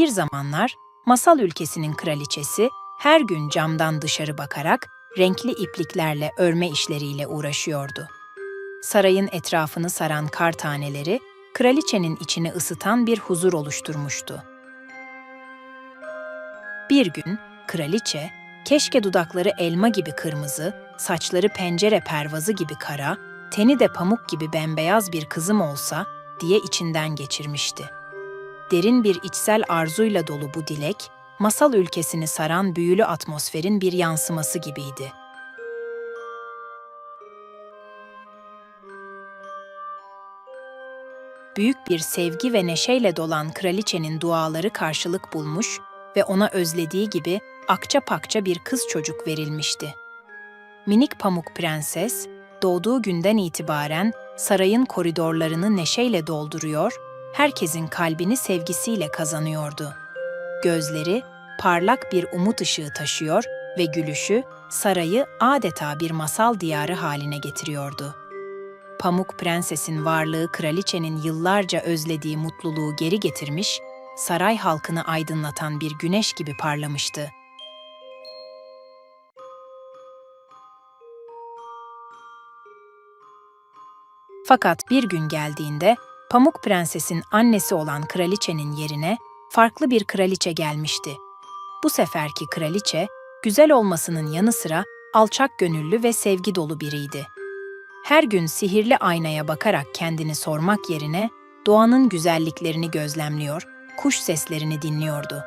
Bir zamanlar masal ülkesinin kraliçesi her gün camdan dışarı bakarak renkli ipliklerle örme işleriyle uğraşıyordu. Sarayın etrafını saran kar taneleri kraliçenin içini ısıtan bir huzur oluşturmuştu. Bir gün kraliçe, keşke dudakları elma gibi kırmızı, saçları pencere pervazı gibi kara, teni de pamuk gibi bembeyaz bir kızım olsa diye içinden geçirmişti. Derin bir içsel arzuyla dolu bu dilek, masal ülkesini saran büyülü atmosferin bir yansıması gibiydi. Büyük bir sevgi ve neşeyle dolan kraliçenin duaları karşılık bulmuş ve ona özlediği gibi akça pakça bir kız çocuk verilmişti. Minik Pamuk Prenses, doğduğu günden itibaren sarayın koridorlarını neşeyle dolduruyor, herkesin kalbini sevgisiyle kazanıyordu. Gözleri parlak bir umut ışığı taşıyor ve gülüşü sarayı adeta bir masal diyarı haline getiriyordu. Pamuk Prenses'in varlığı kraliçenin yıllarca özlediği mutluluğu geri getirmiş, saray halkını aydınlatan bir güneş gibi parlamıştı. Fakat bir gün geldiğinde Pamuk Prenses'in annesi olan kraliçenin yerine farklı bir kraliçe gelmişti. Bu seferki kraliçe, güzel olmasının yanı sıra alçak gönüllü ve sevgi dolu biriydi. Her gün sihirli aynaya bakarak kendini sormak yerine doğanın güzelliklerini gözlemliyor, kuş seslerini dinliyordu.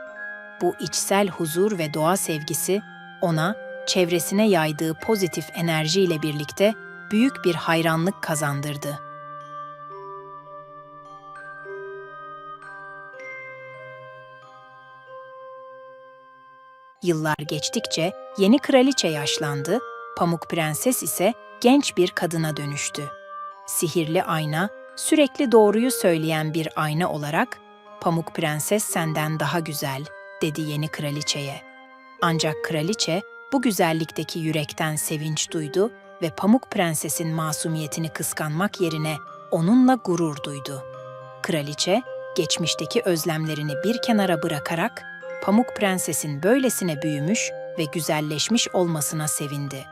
Bu içsel huzur ve doğa sevgisi ona çevresine yaydığı pozitif enerjiyle birlikte büyük bir hayranlık kazandırdı. Yıllar geçtikçe yeni kraliçe yaşlandı, Pamuk Prenses ise genç bir kadına dönüştü. Sihirli ayna, sürekli doğruyu söyleyen bir ayna olarak, Pamuk Prenses senden daha güzel, dedi yeni kraliçeye. Ancak kraliçe bu güzellikteki yürekten sevinç duydu ve Pamuk Prenses'in masumiyetini kıskanmak yerine onunla gurur duydu. Kraliçe, geçmişteki özlemlerini bir kenara bırakarak Pamuk Prenses'in böylesine büyümüş ve güzelleşmiş olmasına sevindi.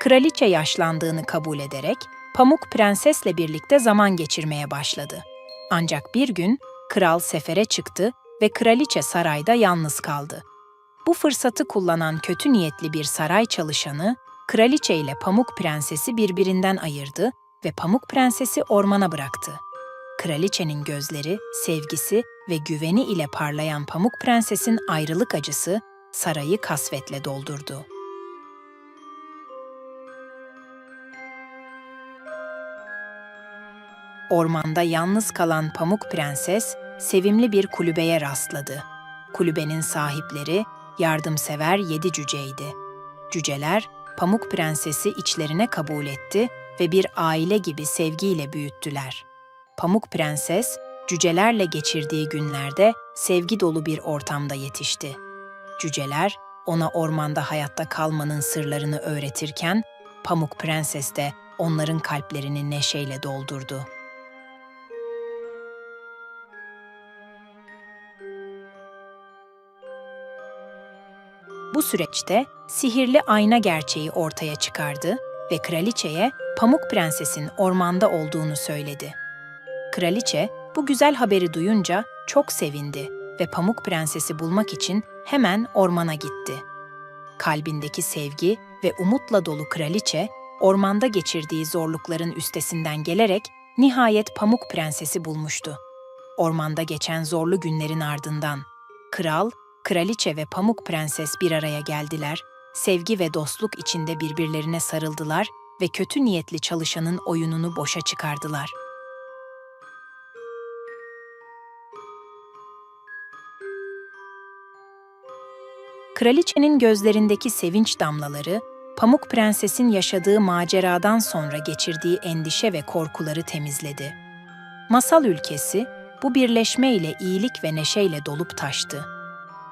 Kraliçe yaşlandığını kabul ederek Pamuk Prenses'le birlikte zaman geçirmeye başladı. Ancak bir gün kral sefere çıktı ve kraliçe sarayda yalnız kaldı. Bu fırsatı kullanan kötü niyetli bir saray çalışanı, kraliçe ile Pamuk Prensesi birbirinden ayırdı ve Pamuk Prensesi ormana bıraktı. Kraliçenin gözleri, sevgisi ve güveni ile parlayan Pamuk Prenses'in ayrılık acısı sarayı kasvetle doldurdu. Ormanda yalnız kalan Pamuk Prenses, sevimli bir kulübeye rastladı. Kulübenin sahipleri yardımsever yedi cüceydi. Cüceler, Pamuk Prenses'i içlerine kabul etti ve bir aile gibi sevgiyle büyüttüler. Pamuk Prenses, cücelerle geçirdiği günlerde sevgi dolu bir ortamda yetişti. Cüceler, ona ormanda hayatta kalmanın sırlarını öğretirken, Pamuk Prenses de onların kalplerini neşeyle doldurdu. Bu süreçte sihirli ayna gerçeği ortaya çıkardı ve kraliçeye Pamuk Prenses'in ormanda olduğunu söyledi. Kraliçe bu güzel haberi duyunca çok sevindi ve Pamuk Prenses'i bulmak için hemen ormana gitti. Kalbindeki sevgi ve umutla dolu kraliçe, ormanda geçirdiği zorlukların üstesinden gelerek nihayet Pamuk Prenses'i bulmuştu. Ormanda geçen zorlu günlerin ardından kral Kraliçe ve Pamuk Prenses bir araya geldiler, sevgi ve dostluk içinde birbirlerine sarıldılar ve kötü niyetli çalışanın oyununu boşa çıkardılar. Kraliçenin gözlerindeki sevinç damlaları, Pamuk Prenses'in yaşadığı maceradan sonra geçirdiği endişe ve korkuları temizledi. Masal ülkesi, bu birleşme ile iyilik ve neşeyle dolup taştı.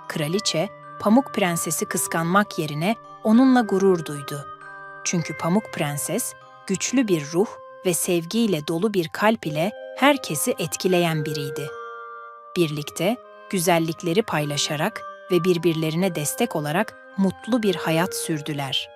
Kraliçe, Pamuk Prenses'i kıskanmak yerine onunla gurur duydu. Çünkü Pamuk Prenses, güçlü bir ruh ve sevgiyle dolu bir kalp ile herkesi etkileyen biriydi. Birlikte güzellikleri paylaşarak ve birbirlerine destek olarak mutlu bir hayat sürdüler.